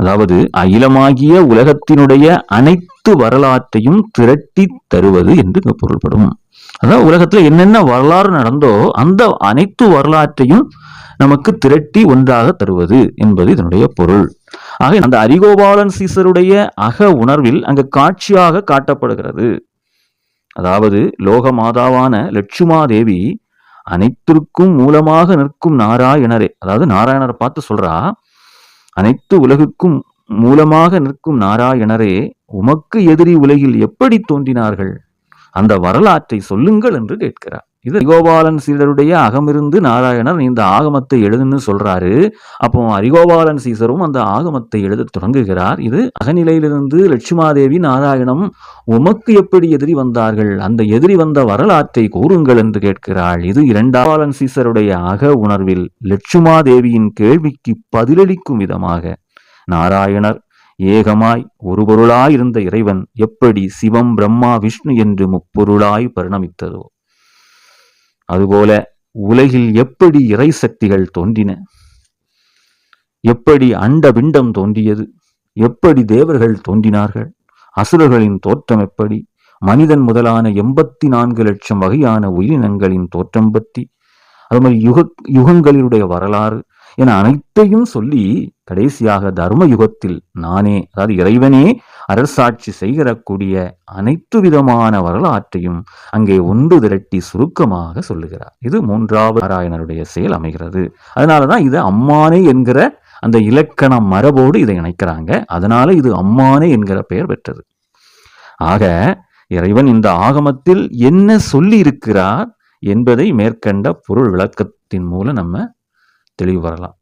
அதாவது அகிலமாகிய உலகத்தினுடைய அனைத்து வரலாற்றையும் திரட்டி தருவது என்று பொருள்படும். அதாவது உலகத்துல என்னென்ன வரலாறு நடந்தோ அந்த அனைத்து வரலாற்றையும் நமக்கு திரட்டி ஒன்றாக தருவது என்பது இதனுடைய பொருள். ஆக அந்த அரிகோபாலன் சீசருடைய அக உணர்வில் அங்கு காட்சியாக காட்டப்படுகிறது. அதாவது லோக மாதாவான லட்சுமாதேவி அனைத்திற்கும் மூலமாக நிற்கும் நாராயணரே அதாவது நாராயணரை பார்த்து சொல்றா அனைத்து உலகுக்கும் மூலமாக நிற்கும் நாராயணரே உமக்கு எதிரி உலகில் எப்படி தோன்றினார்கள்? அந்த வரலாற்றை சொல்லுங்கள் என்று கேட்கிறார். இது அரிகோபாலன் சீடருடைய அகமிருந்து நாராயணர் இந்த ஆகமத்தை எழுதுன்னு சொல்றாரு. அப்போ அரிகோபாலன் சீசரும் அந்த ஆகமத்தை எழுத தொடங்குகிறார். இது அகநிலையிலிருந்து லட்சுமாதேவி நாராயணம் உமக்கு எப்படி எதிரி வந்தார்கள்? அந்த எதிரி வந்த வரலாற்றை கூறுங்கள் என்று கேட்கிறாள். இது இரண்டாவாலன் சீசருடைய அக உணர்வில் லட்சுமாதேவியின் கேள்விக்கு பதிலளிக்கும் விதமாக. நாராயணர் ஏகமாய் ஒரு பொருளாய் இருந்த இறைவன் எப்படி சிவம் பிரம்மா விஷ்ணு என்று முப்பொருளாய் பரிணமித்ததோ? அதுபோல உலகில் எப்படி இறை சக்திகள் தோன்றின? எப்படி அண்ட பிண்டம் தோன்றியது? எப்படி தேவர்கள் தோன்றினார்கள்? அசுரர்களின் தோற்றம் எப்படி? மனிதன் முதலான எண்பத்தி நான்கு லட்சம் வகையான உயிரினங்களின் தோற்றம் பற்றி அது மாதிரி யுக யுகங்களினுடைய வரலாறு என அனைத்தையும் சொல்லி கடைசியாக தர்ம யுகத்தில் நானே அதாவது இறைவனே அரசாட்சி செய்கிறக்கூடிய அனைத்து விதமான வரலாற்றையும் அங்கே ஒன்று திரட்டி சுருக்கமாக சொல்லுகிறார். இது மூன்றாவது நாராயணருடைய செயல் அமைகிறது. அதனாலதான் இது அம்மானே என்கிற அந்த இலக்கண மரபோடு இதை இணைக்கிறாங்க. அதனால இது அம்மானே என்கிற பெயர் பெற்றது. ஆக இறைவன் இந்த ஆகமத்தில் என்ன சொல்லி இருக்கிறார் என்பதை மேற்கண்ட பொருள் விளக்கத்தின் மூலம் நம்ம தெளிவு வரலாம்.